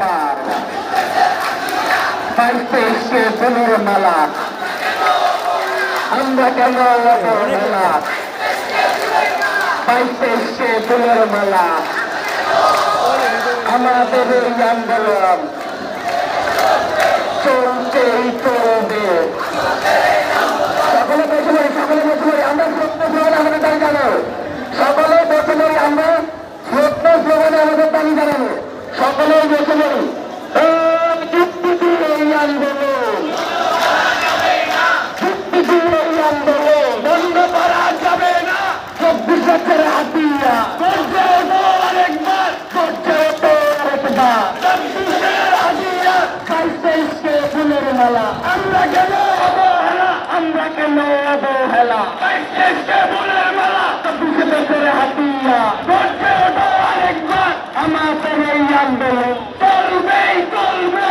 পার বাইশে এসে ফুলের মালা আমরা কেন অবহেলা বাইশে এসে ফুলের মালা আমাদের এই আন্দোলন চলছেই চলবে সকলে বসে পড়ি সকলে বসে পড়ি আমরা সত্য স্লোগানে আমাদের দাবি জানাব সকলে বসে পড়ি আমরা সত্য স্লোগানে আমাদের দাবি জানাব। সকলেই বসে পড়ি এই আন্দোলন। এই আন্দোলন। বন্ধ করা যাবে না। চব্বিশ বছরের হাতিয়া। আরেকবার। মালা। আমরা কেন অবহেলা? আমরা কেন অবহেলা বছরের হাতিয়া করছে ওঠো আরেকবার আমাদের এই আন্দোলন চলবেই চলবে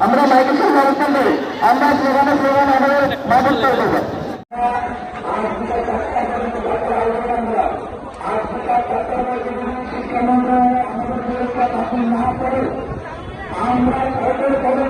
আমরা মাইকের সঙ্গে অবস্থান করি আমরা স্লোগানে স্লোগান আমাদের মাইকেল তৈরি করব আমরা